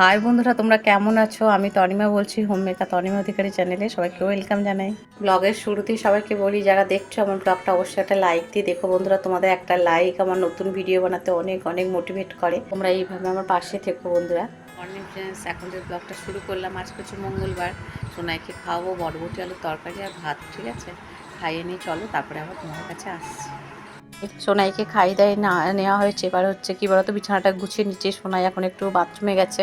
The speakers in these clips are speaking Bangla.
হাই বন্ধুরা, তোমরা কেমন আছো? আমি তনিমা বলছি হোম মেকার তনিমা অধিকারী চ্যানেলে সবাইকে ওয়েলকাম জানাই। ব্লগের শুরুতেই সবাইকে বলি, যারা দেখছ আমার ব্লগটা, অবশ্যই একটা লাইক দিয়ে দেখো। বন্ধুরা, তোমাদের একটা লাইক আমার নতুন ভিডিও বানাতে অনেক অনেক মোটিভেট করে। তোমরা এইভাবে আমার পাশে থেকো বন্ধুরা। মর্নিং ফ্রেন্ডস এখন যে ব্লগটা শুরু করলাম, আজকে হচ্ছে মঙ্গলবার। সোনাইকে খাওয়াবো, বরবটি, আলুর তরকারি আর ভাত, ঠিক আছে? খাইয়ে নিয়ে চলো, তারপরে আবার তোমার কাছে আসছি। সোনাইকে খাই দাই না, নেওয়া হয়েছে। এবার হচ্ছে কি বলতো, বিছানাটা গুছিয়ে নিচ্ছি, সোনাই এখন একটু বাথরুমে গেছে।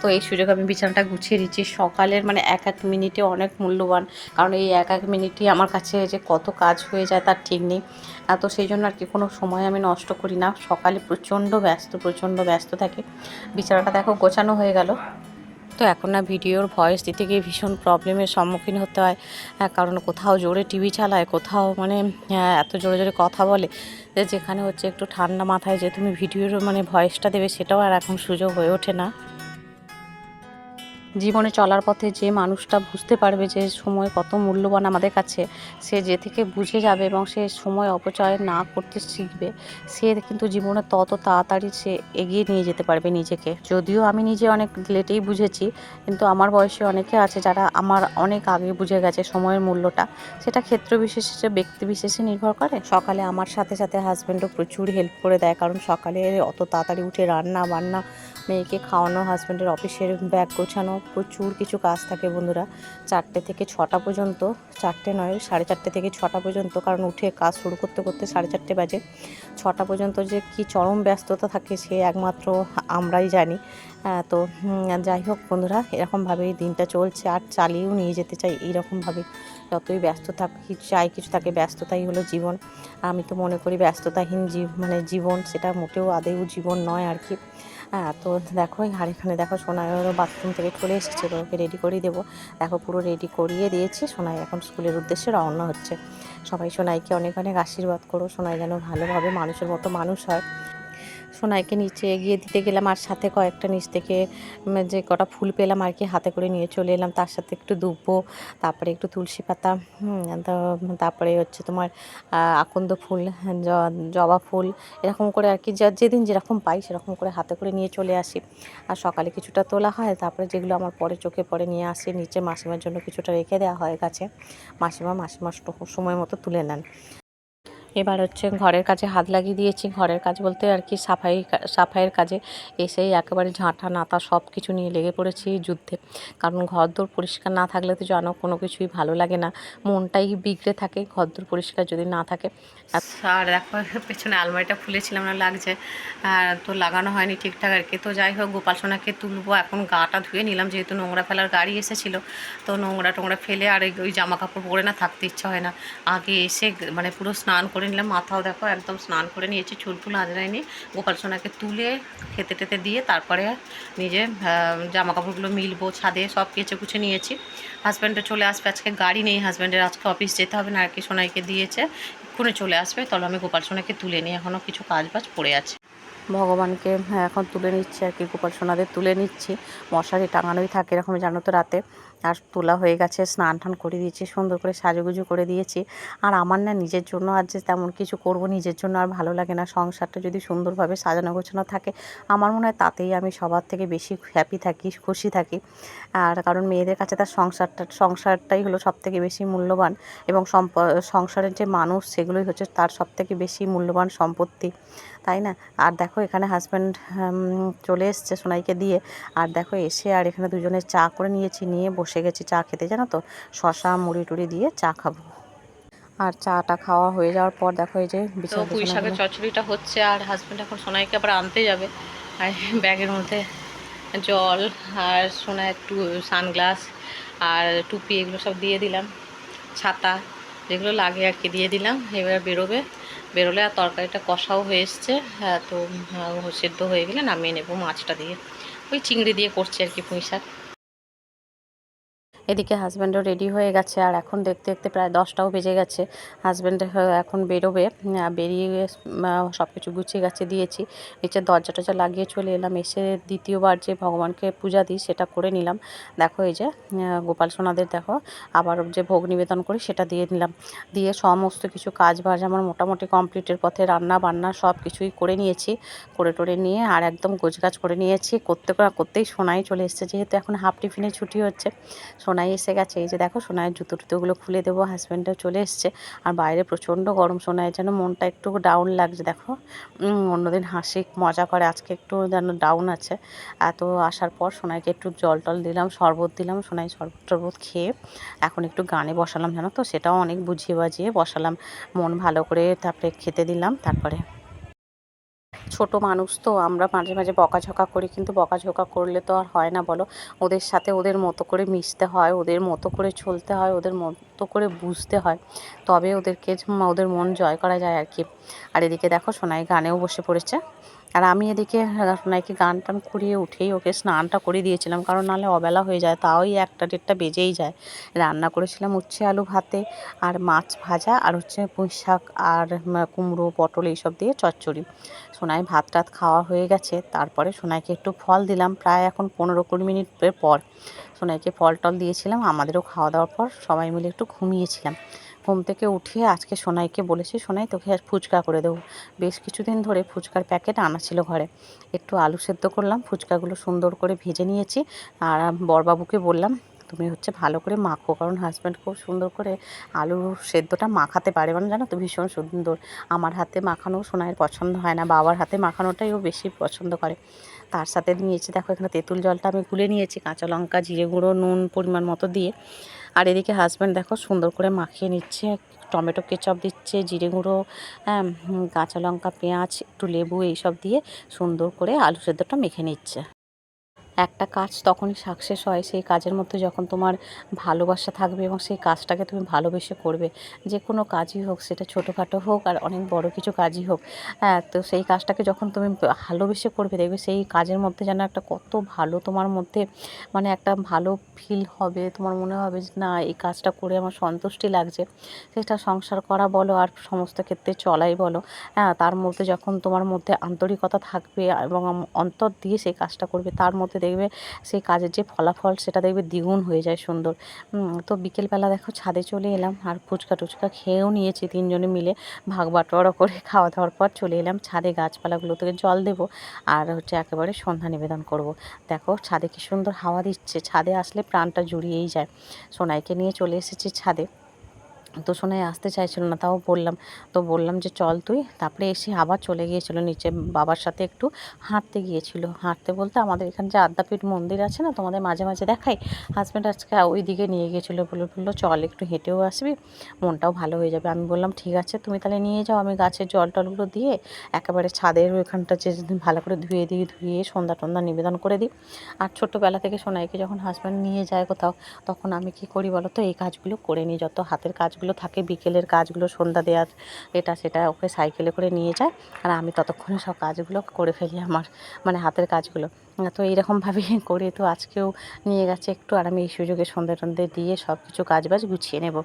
তো এই সুযোগ আমি বিছানাটা গুছিয়ে নিচ্ছি। সকালের মানে এক এক মিনিটে অনেক মূল্যবান, কারণ এই এক এক মিনিটই আমার কাছে যে কত কাজ হয়ে যায় তার ঠিক নেই। তো সেই জন্য আর কি কোনো সময় আমি নষ্ট করি না। সকালে প্রচণ্ড ব্যস্ত প্রচণ্ড ব্যস্ত থাকে। বিছানাটা দেখো গোছানো হয়ে গেল। তো এখন না ভিডিওর ভয়েস দিতে গিয়ে ভীষণ প্রবলেমের সম্মুখীন হতে হয় কারণ কোথাও জোরে টিভি চালায়, কোথাও মানে এত জোরে জোরে কথা বলে যে যেখানে হচ্ছে একটু ঠান্ডা মাথায় যে তুমি ভিডিওর মানে ভয়েসটা দেবে সেটাও আর এখন সুযোগ হয়ে ওঠে না। জীবনে চলার পথে যে মানুষটা বুঝতে পারবে যে সময় কত মূল্যবান আমাদের কাছে, সে যে থেকে বুঝে যাবে এবং সে সময় অপচয় না করতে শিখবে, সে কিন্তু জীবনে তত তাড়াতাড়ি সে এগিয়ে নিয়ে যেতে পারবে নিজেকে। যদিও আমি নিজে অনেক লেটেই বুঝেছি, কিন্তু আমার বয়সে অনেকে আছে যারা আমার অনেক আগে বুঝে গেছে সময়ের মূল্যটা। সেটা ক্ষেত্র বিশেষে, ব্যক্তি বিশেষে নির্ভর করে। সকালে আমার সাথে সাথে হাজব্যান্ডও প্রচুর হেল্প করে দেয়, কারণ সকালে অত তাড়াতাড়ি উঠে রান্না বান্না মেয়েকে খাওয়ানো হাজব্যান্ডের অফিসের ব্যাগ গোছানো প্রচুর কিছু কাজ থাকে বন্ধুরা। চারটে থেকে ছটা পর্যন্ত, চারটে নয়, সাড়ে চারটে থেকে ছটা পর্যন্ত, কারণ উঠে কাজ শুরু করতে করতে সাড়ে চারটে বাজে। ছটা পর্যন্ত যে কি চরম ব্যস্ততা থাকে সে একমাত্র আমরাই জানি। তো যাই হোক বন্ধুরা, এরকমভাবেই দিনটা চলছে। আর চালিয়েও নিয়ে যেতে চাই এইরকমভাবে। যতই ব্যস্ত থাকি চাই কিছু থাকে, ব্যস্ততাই হলো জীবন। আমি তো মনে করি ব্যস্ততাহীন জীব মানে জীবন সেটা মোটেও আদেও জীবন নয় আর কি। তো দেখো আর এখানে দেখো সোনাই বাথরুম থেকে চলে এসেছে ওকে রেডি করিয়ে দেবো। দেখো, পুরো রেডি করিয়ে দিয়েছি, সোনাই এখন স্কুলের উদ্দেশ্যে রওনা হচ্ছে। সবাই সোনাইকে অনেক অনেক আশীর্বাদ করো, সোনাই যেন ভালোভাবে মানুষের মতো মানুষ হয়। সোনাইকে নিচে এগিয়ে দিতে গেলাম আর সাথে কয়েকটা নিচ থেকে যে কটা ফুল পেলাম আর কি, হাতে করে নিয়ে চলে এলাম। তার সাথে একটু দুব্বো, তারপরে একটু তুলসী পাতা তারপরে হচ্ছে তোমার আকন্দ ফুল জবা ফুল, এরকম করে আর কি যেদিন যেরকম পাই সেরকম করে হাতে করে নিয়ে চলে আসি। আর সকালে কিছুটা তোলা হয়, তারপরে যেগুলো আমার পরে চোখে পরে নিয়ে আসি, নিচে মাসিমার জন্য কিছুটা রেখে দেওয়া হয় গাছে। মাসিমা sto- সময় মতো তুলে নেন। এবার হচ্ছে ঘরের কাজে হাত লাগিয়ে দিয়েছি। ঘরের কাজ বলতে আর কি সাফাই সাফাইয়ের কাজে এসেই একেবারে ঝাঁটা, নাতা সব কিছু নিয়ে লেগে পড়েছি যুদ্ধে। কারণ ঘরদোর পরিষ্কার না থাকলে তো জানো কোনো কিছুই ভালো লাগে না। মনটাই বিগড়ে থাকে ঘরদোর পরিষ্কার যদি না থাকে। আর দেখো পেছনে আলমারিটা খুলেছিলাম, না লাগছে। আর তো লাগানো হয়নি ঠিকঠাক আর কি। তো যাই হোক, গোপাল সোনাকে তুলবো। এখন গাটা ধুয়ে নিলাম, যেহেতু নোংরা ফেলার গাড়ি এসেছিল। তো নোংরা টোংরা ফেলে আর ওই জামা কাপড় পরে না থাকতে ইচ্ছা হয় না। আগে এসে মানে পুরো স্নান করে নিলাম, মাথাও দেখো একদম স্নান করে নিয়েছি, চুল ফুল আজরাইনি গোপাল সোনাকে তুলে খেতে টেতে দিয়ে তারপরে নিজে জামা কাপড়গুলো মিলবো, ছাদে সব কেচে কুচে নিয়েছি। হাজব্যান্ডে চলে আসবে, আজকে গাড়ি নেই, হাজব্যান্ডের আজকে অফিস যেতে হবে না আর কি সোনাইকে দিয়েছে, এক্ষুনি চলে আসবে তাহলে আমি গোপাল সোনাকে তুলে নিই এখনও কিছু কাজ বাজ পড়ে আছে। ভগবানকে হ্যাঁ, এখন তুলে নিচ্ছি আর কি গোপাল সোনাদের তুলে নিচ্ছি। মশারি টাঙানোই থাকে এরকম জানো তো রাতে। আর তোলা হয়ে গেছে স্নান টান করে দিয়েছি সুন্দর করে সাজুগুজু করে দিয়েছি। আর আমার না নিজের জন্য আর যে তেমন কিছু করব নিজের জন্য আর ভালো লাগে না। সংসারটা যদি সুন্দরভাবে সাজানো গোছানো থাকে আমার মনে হয় তাতেই আমি সবার থেকে বেশি হ্যাপি থাকি খুশি থাকি। আর কারণ মেয়েদের কাছে তার সংসারটা সংসারটাই হলো সব থেকে বেশি মূল্যবান। এবং সম্প সংসারের যে মানুষ সেগুলোই হচ্ছে তার সব থেকে বেশি মূল্যবান সম্পত্তি। তাই না? আর দেখো এখানে হাজব্যান্ড চলে এসছে সোনাইকে দিয়ে। আর দেখো এসে আর এখানে দুজনে চা করে নিয়েছি নিয়ে বসে গেছি চা খেতে জানো তো? শশা মুড়ি টুড়ি দিয়ে চা খাব। আর চাটা খাওয়া হয়ে যাওয়ার পর দেখো এই যে বিছানা পুঁই শাকের টিছানাগুলো- হচ্ছে আর হাজব্যান্ড এখন সোনাইকে আবার আনতে যাবে। আর ব্যাগের মধ্যে জল আর সোনা একটু সানগ্লাস আর টুপি এগুলো সব দিয়ে দিলাম। ছাতা যেগুলো লাগে আর কি দিয়ে দিলাম। এবার বেরোবে। বেরোলে আর তরকারিটা কষাও হয়ে এসছে। হ্যাঁ তো সেদ্ধ হয়ে গেলে নামিয়ে নেব মাছটা দিয়ে। ওই চিংড়ি দিয়ে করছি আর কি পুঁই শাক। এদিকে হাজব্যান্ডও রেডি হয়ে গেছে। আর এখন দেখতে দেখতে প্রায় দশটাও বেজে গেছে। হাজব্যান্ড এখন বেরোবে। বেরিয়ে সব কিছু গুছিয়ে গাছে দিয়েছি। নিচে দরজা টরজা লাগিয়ে চলে এলাম। এসে দ্বিতীয়বার যে ভগবানকে পূজা দিই, সেটা করে নিলাম। দেখো এই যে গোপাল সোনাদের দেখো, আবার যে ভোগ নিবেদন করি, সেটা দিয়ে নিলাম। দিয়ে সমস্ত কিছু কাজ বাজ আমার মোটামুটি কমপ্লিটের পথে রান্না বান্না সব কিছুই করে নিয়েছি। করে টোরে নিয়ে আর একদম গোছগাছ করে নিয়েছি। করতে করা- করতেই সোনাই চলে এসেছে। যেহেতু এখন হাফ টিফিনে ছুটি হচ্ছে সোনাই এসে গেছে। এই যে দেখো সোনাইয়ের জুতো টুতোগুলো খুলে দেবো হাজব্যান্ডও চলে এসছে। আর বাইরে প্রচণ্ড গরম সোনাইয়ের, যেন মনটা একটু ডাউন লাগছে। দেখো অন্যদিন হাসি, মজা করে। আজকে একটু যেন ডাউন আছে। এত আসার পর সোনাইকে একটু জল টল দিলাম, শরবত দিলাম। সোনাই শরবত টরবত খেয়ে এখন একটু গানে বসালাম, জানো তো? সেটাও অনেক বুঝিয়ে বাজিয়ে বসালাম। মন ভালো করে তারপরে খেতে দিলাম, তারপরে ছোট মানুষ তো আমরা মাঝে মাঝে বকাঝকা করি, কিন্তু বকাঝকা করলে তো আর হয় না বলো। ওদের সাথে ওদের মতো করে মিশতে হয়, ওদের মতো করে চলতে হয়, ওদের মতো করে বুঝতে হয়। তবে ওদেরকে ওদের মন জয় করা যায় আর কি। আর এদিকে দেখো সোনাই গানেও বসে পড়েছে। আর আমি এদিকে সোনাইকে গান টান করিয়ে উঠেই ওকে স্নানটা করে দিয়েছিলাম, কারণ নাহলে অবেলা হয়ে যায় তাওই একটা দেড়টা বেজেই যায়। রান্না করেছিলাম উচ্ছে আলু ভাতে, আর মাছ ভাজা, আর হচ্ছে পুঁই শাক, আর কুমড়ো, পটল এইসব দিয়ে চচ্চড়ি। সোনাই ভাত টাত খাওয়া হয়ে গেছে। তারপরে সোনাইকে একটু ফল দিলাম। প্রায় এখন পনেরো কুড়ি মিনিটের পর সোনাইকে ফল টল দিয়েছিলাম। আমাদেরও খাওয়া দাওয়ার পর সবাই মিলে একটু ঘুমিয়েছিলাম। ঘুম থেকে উঠিয়ে আজকে সোনাইকে বলেছি, সোনাই, তোকে আজ ফুচকা করে দেবো। বেশ কিছুদিন ধরে ফুচকার প্যাকেট আনা ছিল ঘরে। একটু আলু সেদ্ধ করলাম, ফুচকাগুলো সুন্দর করে ভেজে নিয়েছি। আর বরবাবুকে বললাম তুমি হচ্ছে ভালো করে মাখো। কারণ হাজব্যান্ড খুব সুন্দর করে আলু সেদ্ধটা মাখাতে পারে। মানে জানো তো ভীষণ সুন্দর। আমার হাতে মাখানো সোনাইয়ের পছন্দ হয় না। বাবার হাতে মাখানোটাই ও বেশি পছন্দ করে। তার সাথে নিয়েছি, দেখো এখানে তেঁতুল জলটা আমি গুলে নিয়েছি, কাঁচা লঙ্কা, জিরে গুঁড়ো, নুন পরিমাণ মতো দিয়ে। আর এদিকে হাজব্যান্ড দেখো সুন্দর করে মাখিয়ে নিচ্ছে, টমেটো কেচাপ দিচ্ছে, জিরে গুঁড়ো কাঁচা লঙ্কা, পেঁয়াজ, একটু লেবু এইসব দিয়ে সুন্দর করে আলু সেদ্ধটা মেখে নিচ্ছে। একটা কাজ তখনই সাকসেস হয়, সেই কাজের মধ্যে যখন তোমার ভালোবাসা থাকবে এবং সেই কাজটাকে তুমি ভালোবেসে করবে। যে কোনো কাজই হোক, সেটা ছোটোখাটো হোক আর অনেক বড় কিছু কাজই হোক। হ্যাঁ তো সেই কাজটাকে যখন তুমি ভালোবেসে করবে, দেখবে সেই কাজের মধ্যে যেন একটা কত ভালো তোমার মধ্যে মানে একটা ভালো ফিল হবে। তোমার মনে হবে যে, না, এই কাজটা করে আমার সন্তুষ্টি লাগছে। সেটা সংসার করা বলো আর সমস্ত ক্ষেত্রে চলাই বলো। হ্যাঁ তার মধ্যে যখন তোমার মধ্যে আন্তরিকতা থাকবে এবং অন্তর দিয়ে সেই কাজটা করবে, তার মধ্যে দেখবে সেই কাজের যে ফলাফল সেটা দেখবে দ্বিগুণ হয়ে যায় সুন্দর। তো বিকেলবেলা দেখো ছাদে চলে এলাম আর ফুচকা টুচকা খেয়েও নিয়েছি তিনজনে মিলে। ভাগ বাটোয়ারা করে খাওয়া দাওয়ার পর চলে এলাম ছাদে গাছপালাগুলো থেকে জল দেবো আর হচ্ছে একেবারে সন্ধ্যা নিবেদন করব। দেখো ছাদে কি সুন্দর হাওয়া দিচ্ছে, ছাদে আসলে প্রাণটা জুড়িয়েই যায়। সোনাইকে নিয়ে চলে এসেছি ছাদে। তো সোনাই আসতে চাইছিল না, তাও বললাম। তো বললাম যে, চল তুই। তারপরে এসে আবার চলে গিয়েছিল, নিচে বাবার সাথে একটু হাঁটতে গিয়েছিল। হাঁটতে বলতে আমাদের এখানে যে আদ্যাপীঠ মন্দির আছে না, তোমাদের মাঝে মাঝে দেখাই। হাজব্যান্ড আজকে ওই দিকে নিয়ে গিয়েছিল বলে বলল, চল, একটু হেঁটেও আসবি, মনটাও ভালো হয়ে যাবে। আমি বললাম, ঠিক আছে, তুমি তাহলে নিয়ে যাও, আমি গাছের জল টলগুলো দিয়ে একেবারে ছাদের ওইখানটা যে ভালো করে ধুয়ে দিই, ধুয়ে সন্ধ্যা টন্ধা নিবেদন করে দিই। আর ছোটোবেলা থেকে সোনাইকে যখন হাজব্যান্ড নিয়ে যায় কোথাও, তখন আমি কি করি বলো তো, এই কাজগুলো করে নিই, যত হাতের কাজগুলো থাকে, বিকেলের কাজগুলো, সন্ধ্যা দেওয়ার এটা সেটা ওকে সাইকেলে করে নিয়ে যায়। আর আমি ততক্ষণে সব কাজগুলো করে ফেলি আমার মানে হাতের কাজগুলো। তো এইরকমভাবে করে তো আজকেও নিয়ে গেছে একটু, আর আমি এই সুযোগে সন্ধে টন্ধে দিয়ে সব কিছু কাজ বাজ গুছিয়ে নেব।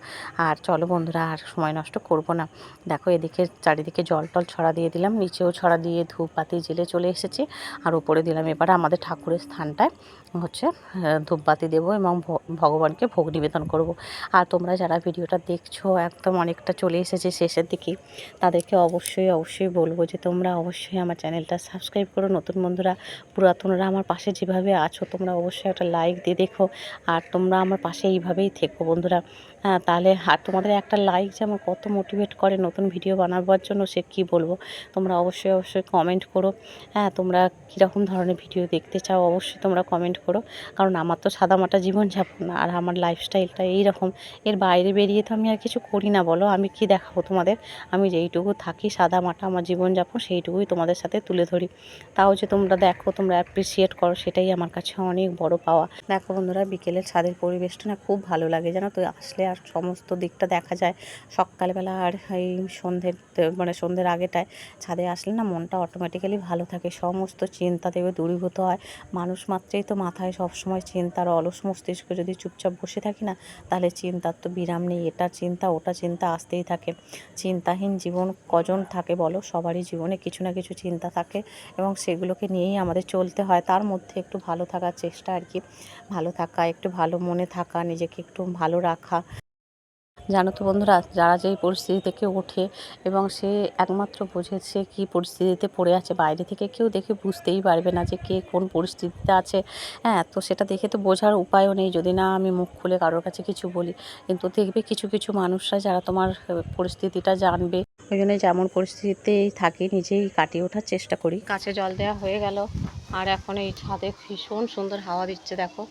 আর চলো বন্ধুরা, আর সময় নষ্ট করব না। দেখো, এদিকে চারিদিকে জল টল ছড়া দিয়ে দিলাম, নিচেও ছড়া দিয়ে ধূপ বাতি জেলে চলে এসেছি। আর উপরে দিলাম এবার আমাদের ঠাকুরের স্থানটায়, হচ্ছে ধূপবাতি দেবো এবং ভগবানকে ভোগ নিবেদন করব। আর তোমরা যারা ভিডিওটা দেখছ, একদম অনেকটা চলে এসেছে শেষের দিকে, তাদেরকে অবশ্যই অবশ্যই বলব যে তোমরা অবশ্যই আমার চ্যানেলটা সাবস্ক্রাইব করো। নতুন বন্ধুরা পুরাতনরা আমার পাশে যেভাবে আছো, তোমরা অবশ্যই একটা লাইক দিয়ে দেখো। আর তোমরা আমার পাশে এইভাবেই থেকো বন্ধুরা। হ্যাঁ তাহলে আর তোমাদের একটা লাইক যে আমার কত মোটিভেট করে নতুন ভিডিও বানাবার জন্য, সে কী বলব? তোমরা অবশ্যই অবশ্যই কমেন্ট করো। হ্যাঁ তোমরা কীরকম ধরনের ভিডিও দেখতে চাও, অবশ্যই তোমরা কমেন্ট করো। কারণ আমার তো সাদামাটা জীবনযাপন আর আমার লাইফস্টাইলটা এইরকম। এর বাইরে বেরিয়ে তো আমি আর কিছু করি না, বলো? আমি কি দেখাবো তোমাদের? আমি যেইটুকু থাকি সাদা মাটা আমার জীবনযাপন, সেইটুকুই তোমাদের সাথে তুলে ধরি। তাও যে তোমরা দেখো, তোমরা অ্যাপ্রিস অ্যাপ্রিসিয়েট করো, সেটাই আমার কাছে অনেক বড় পাওয়া। দেখো বন্ধুরা, বিকেলের ছাদের পরিবেশটা না খুব ভালো লাগে, জানো তো? আসলে আর সমস্ত দিকটা দেখা যায়। সকালবেলা আর এই সন্ধ্যের মানে সন্ধ্যের আগেটায় ছাদে আসলে না মনটা অটোমেটিক্যালি ভালো থাকে। সমস্ত চিন্তা দেবে দূরীভূত হয়। মানুষ মাত্রেই তো মাথায় সবসময় চিন্তার অলস মস্তিষ্ক যদি চুপচাপ বসে থাকি না, তাহলে চিন্তার তো বিরাম নেই। এটা চিন্তা, ওটা চিন্তা আসতেই থাকে। চিন্তাহীন জীবন কজন থাকে বলো? সবারই জীবনে কিছু না কিছু চিন্তা থাকে এবং সেগুলোকে নিয়েই আমাদের চলতে হয়। তার মধ্যে একটু ভালো থাকার চেষ্টা আর কি। ভালো থাকা, একটু ভালো মনে থাকা, নিজেকে একটু ভালো রাখা। জানো তো বন্ধুরা, যারা যেই পরিস্থিতি থেকে ওঠে এবং সে একমাত্র বোঝে সে কী পরিস্থিতিতে পড়ে আছে, বাইরে থেকে কেউ দেখে বুঝতেই পারবে না যে কে কোন পরিস্থিতিতে আছে। হ্যাঁ তো সেটা দেখে তো বোঝার উপায়ও নেই। যদি না আমি মুখ খুলে কারোর কাছে কিছু বলি, কিন্তু দেখবে কিছু কিছু মানুষরা যারা তোমার পরিস্থিতিটা জানবে। ওই জন্য যেমন পরিস্থিতিতেই থাকি, নিজেই কাটিয়ে ওঠার চেষ্টা করি। কাছে জল দেওয়া হয়ে গেল। আর এখন এই ছাদে ভীষণ সুন্দর হাওয়া দিচ্ছে, দেখো।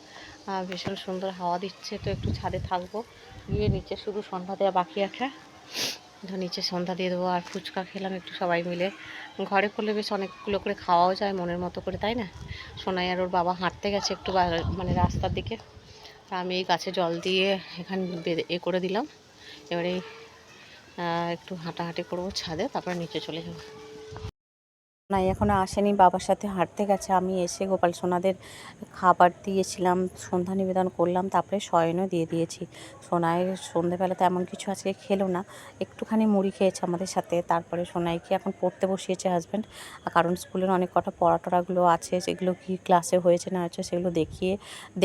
ভীষণ সুন্দর হাওয়া দিচ্ছে, তো একটু ছাদে থাকব। গিয়ে নিচে শুধু সন্ধ্যা দেওয়া বাকি আছে। তো নিচে সন্ধ্যা দিয়ে দেবো আর ফুচকা খেলাম একটু সবাই মিলে। ঘরে করলে বেশ অনেকগুলো করে খাওয়াও যায় মনের মতো করে, তাই না? সোনাই আর ওর বাবা হাঁটতে গেছে একটু মানে রাস্তার দিকে। আমি এই গাছে জল দিয়ে এখানে এ করে দিলাম। এবারে একটু হাঁটাহাঁটি করব ছাদে, তারপরে নিচে চলে যাব। না এখনও আসেনি, বাবার সাথে হাঁটতে গেছে। আমি এসে গোপাল সোনাদের খাবার দিয়েছিলাম, সন্ধ্যা নিবেদন করলাম, তারপরে শয়নও দিয়ে দিয়েছি। সোনাইয়ের সন্ধেবেলা তেমন কিছু আজকে খেলো না, একটুখানি মুড়ি খেয়েছে আমাদের সাথে। তারপরে সোনাইকে এখন পড়তে বসিয়েছে হাজব্যান্ড কারণ স্কুলের অনেক কটা পড়া টড়াগুলো আছে, সেগুলো কি ক্লাসে হয়েছে না হয়েছে সেগুলো দেখিয়ে,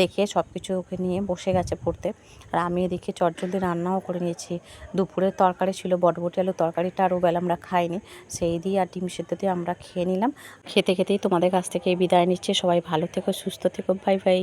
দেখে সব কিছু ওকে নিয়ে বসে গেছে পড়তে। আর আমি এদিকে চটজলদি রান্নাও করে নিয়েছি। দুপুরের তরকারি ছিল, বটবটি আলু তরকারিটা আরও বেলা আমরা খাইনি। সেই দিয়ে আর ডিম সেদ্ধ দিয়ে আমরা খেয়ে নিলাম। খেতে খেতেই তোমাদের কাছ থেকে বিদায় নিচ্ছে। সবাই ভালো থেকো, সুস্থ থেকো। Bye bye.